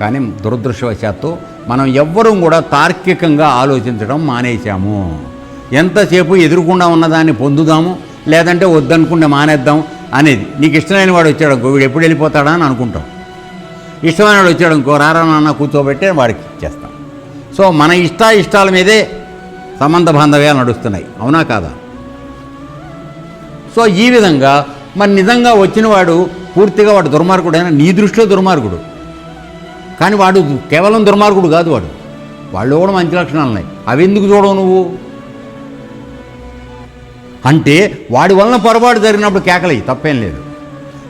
కానీ దురదృష్టవశాత్తు మనం ఎవ్వరూ కూడా తార్కికంగా ఆలోచించడం మానేశాము. ఎంతసేపు ఎదురుకుండా ఉన్నదాన్ని పొందుదాము లేదంటే వద్దనుకుంటే మానేద్దాం అనేది. నీకు ఇష్టమైన వాడు వచ్చాడు అనుకో వీడు ఎప్పుడు వెళ్ళిపోతాడా అని అనుకుంటాం. ఇష్టమైన వాడు వచ్చాడు ఇంకో రారా నాన్న కూర్చోబెట్టి వాడికి ఇచ్చేస్తాం సో మన ఇష్ట ఇష్టాల మీదే సంబంధ బాంధవ్యాలు నడుస్తున్నాయి. అవునా కాదా? సో ఈ విధంగా మరి నిజంగా వచ్చినవాడు పూర్తిగా వాడు దుర్మార్గుడైనా నీ దృష్టిలో దుర్మార్గుడు. కానీ వాడు కేవలం దుర్మార్గుడు కాదు వాడు. వాళ్ళు కూడా మంచి లక్షణాలు ఉన్నాయి అవి ఎందుకు చూడవు నువ్వు? అంటే వాడి వలన పొరపాటు జరిగినప్పుడు కేకలయ్యి తప్పేం లేదు.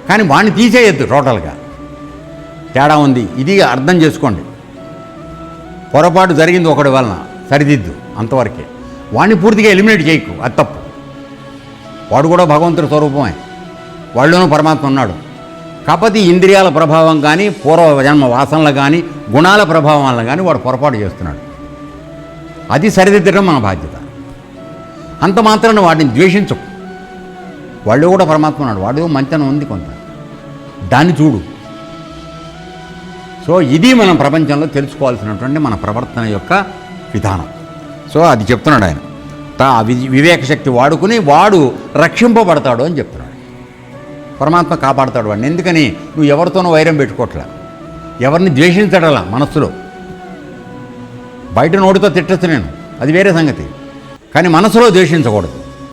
కానీ వాడిని తీసేయద్దు టోటల్గా. తేడా ఉంది. ఇది అర్థం చేసుకోండి. పొరపాటు జరిగింది ఒకటి వలన సరిదిద్దు అంతవరకే. వాడిని పూర్తిగా ఎలిమినేట్ చేయకు. అది తప్పు. వాడు కూడా భగవంతుడి స్వరూపమే. వాళ్ళలోనూ పరమాత్మ ఉన్నాడు. కాకపోతే ఇంద్రియాల ప్రభావం కానీ పూర్వ జన్మ వాసనలు కానీ గుణాల ప్రభావం వల్ల కానీ వాడు పొరపాటు చేస్తున్నాడు. అది సరిదిద్దడం మన బాధ్యత. అంత మాత్రాన వాడిని ద్వేషించకు. వాళ్ళు కూడా పరమాత్మ ఉన్నాడు. వాడు మంచనం ఉంది కొంత. దాన్ని చూడు. సో ఇది మనం ప్రపంచంలో తెలుసుకోవాల్సినటువంటి మన ప్రవర్తన యొక్క విధానం. సో అది చెప్తున్నాడు ఆయన. తా వి- వివేక శక్తి వాడుకుని వాడు రక్షింపబడతాడు అని చెప్తున్నాడు. పరమాత్మ కాపాడతాడు వాడిని. ఎందుకని? నువ్వు ఎవరితోనూ వైరం పెట్టుకోవట్లే ఎవరిని ద్వేషించడలా మనస్సులో. బయట నోటితో తిట్టచ్చు నేను. అది వేరే సంగతి. కానీ మనసులో ద్వేషించకూడదు.